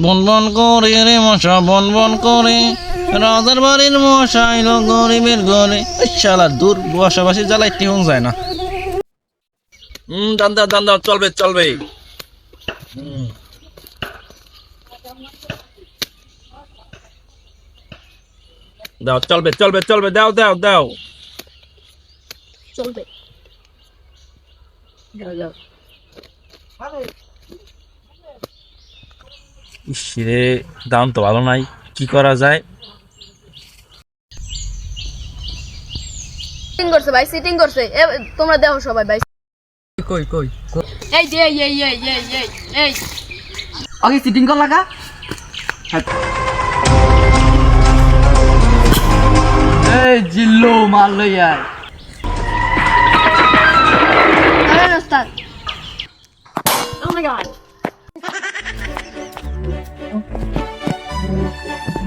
বন বন করে রে মশা বন বন করে। রাজার বাড়ির মশা এলো গরিবের ঘরে। শালা দূর বসাবাসি জ্বালাইতে হন যায় না। হুম দান দাও দান দাও চলবে চলবে। হুম। দাও চলবে চলবে চলবে দাও দাও দাও। চলবে। যাও যাও ইসরে দাম তো ভালো নাই। কি করা যায়? সিটিং করছে ভাই সিটিং করছে। এ, তোমরা দেখো সবাই ভাই। কই কই এই যে এই এই এই এই এই এই। আগে সিটিং কর লাগা। এই জিল্লো মার লই আয়। আরে ওস্তাদ Oh my god.